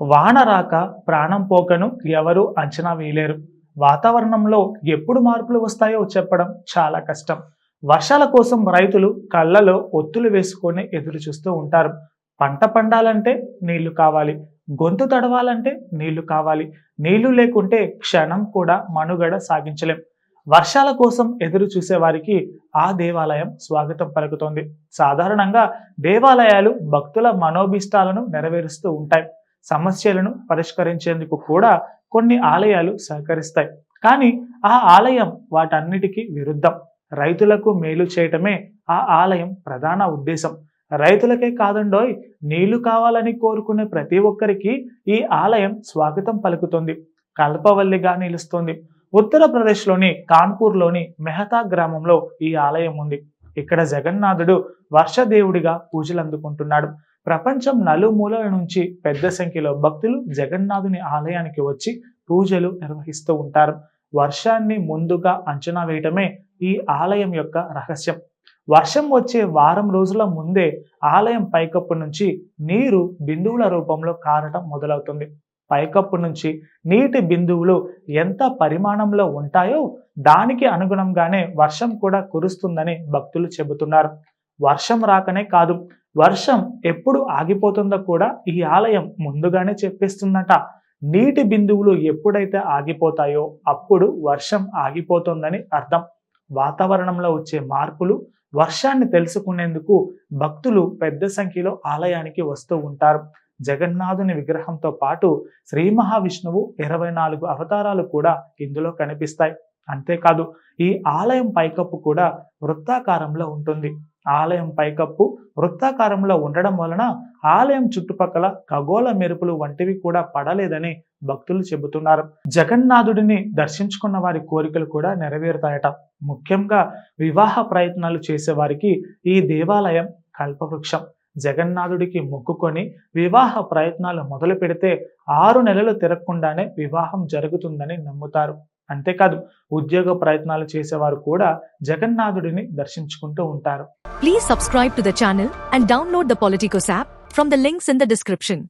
వాన రాక ప్రాణం పోకను ఎవరూ అంచనా వేయలేరు. వాతావరణంలో ఎప్పుడు మార్పులు వస్తాయో చెప్పడం చాలా కష్టం. వర్షాల కోసం రైతులు కళ్ళలో ఒత్తులు వేసుకొని ఎదురు చూస్తూ ఉంటారు. పంట పండాలంటే నీళ్ళు కావాలి. గొంతు తడవాలంటే నీళ్ళు కావాలి. నీళ్ళు లేకుంటే క్షణం కూడా మనుగడ సాగించలేం. వర్షాల కోసం ఎదురు చూసే వారికి ఆ దేవాలయం స్వాగతం పలుకుతోంది. సాధారణంగా దేవాలయాలు భక్తుల మనోభీష్టాలను నెరవేరుస్తూ ఉంటాయి. సమస్యలను పరిష్కరించేందుకు కూడా కొన్ని ఆలయాలు సహకరిస్తాయి. కానీ ఆ ఆలయం వాటన్నిటికీ విరుద్ధం. రైతులకు మేలు చేయటమే ఆ ఆలయం ప్రధాన ఉద్దేశం. రైతులకే కాదండోయ్ నీళ్ళు కావాలని కోరుకునే ప్రతి ఒక్కరికి ఈ ఆలయం స్వాగతం పలుకుతుంది. కల్పవల్లిగా నిలుస్తుంది. ఉత్తరప్రదేశ్లోని కాన్పూర్లోని మెహతా గ్రామంలో ఈ ఆలయం ఉంది. ఇక్కడ జగన్నాథుడు వర్షదేవుడిగా పూజలు అందుకుంటున్నాడు ప్రపంచం నలుమూలల నుంచి పెద్ద సంఖ్యలో భక్తులు జగన్నాథుని ఆలయానికి వచ్చి పూజలు నిర్వహిస్తూ ఉంటారు. వర్షాన్ని ముందుగా అంచనా వేయటమే ఈ ఆలయం యొక్క రహస్యం. వర్షం వచ్చే వారం రోజుల ముందే ఆలయం పైకప్పు నుంచి నీరు బిందువుల రూపంలో కారటం మొదలవుతుంది. పైకప్పు నుంచి నీటి బిందువులు ఎంత పరిమాణంలో ఉంటాయో దానికి అనుగుణంగానే వర్షం కూడా కురుస్తుందని భక్తులు చెబుతున్నారు. వర్షం రాకనే కాదు వర్షం ఎప్పుడు ఆగిపోతుందో కూడా ఈ ఆలయం ముందుగానే చెప్పేస్తుందట. నీటి బిందువులు ఎప్పుడైతే ఆగిపోతాయో అప్పుడు వర్షం ఆగిపోతుందని అర్థం. వాతావరణంలో వచ్చే మార్పులు వర్షాన్ని తెలుసుకునేందుకు భక్తులు పెద్ద సంఖ్యలో ఆలయానికి వస్తూ ఉంటారు. జగన్నాథుని విగ్రహంతో పాటు శ్రీ మహావిష్ణువు ఇరవై నాలుగు అవతారాలు కూడా ఇందులో కనిపిస్తాయి. అంతేకాదు ఈ ఆలయం పైకప్పు కూడా వృత్తాకారంలో ఉంటుంది. ఆలయం పైకప్పు వృత్తాకారంలో ఉండడం వలన ఆలయం చుట్టుపక్కల ఖగోళ మెరుపులు వంటివి కూడా పడలేదని భక్తులు చెబుతున్నారు. జగన్నాథుడిని దర్శించుకున్న వారి కోరికలు కూడా నెరవేరుతాయట. ముఖ్యంగా వివాహ ప్రయత్నాలు చేసే వారికి ఈ దేవాలయం కల్పవృక్షం. జగన్నాథుడికి మొక్కుకొని వివాహ ప్రయత్నాలు మొదలు పెడితే ఆరు నెలలు తిరగకుండానే వివాహం జరుగుతుందని నమ్ముతారు. అంతేకాదు ఉద్యోగ ప్రయత్నాలు చేసేవారు కూడా జగన్నాథుడిని దర్శించుకుంటూ ఉంటారు. Please subscribe to the channel and download the Politikos app from the links in the description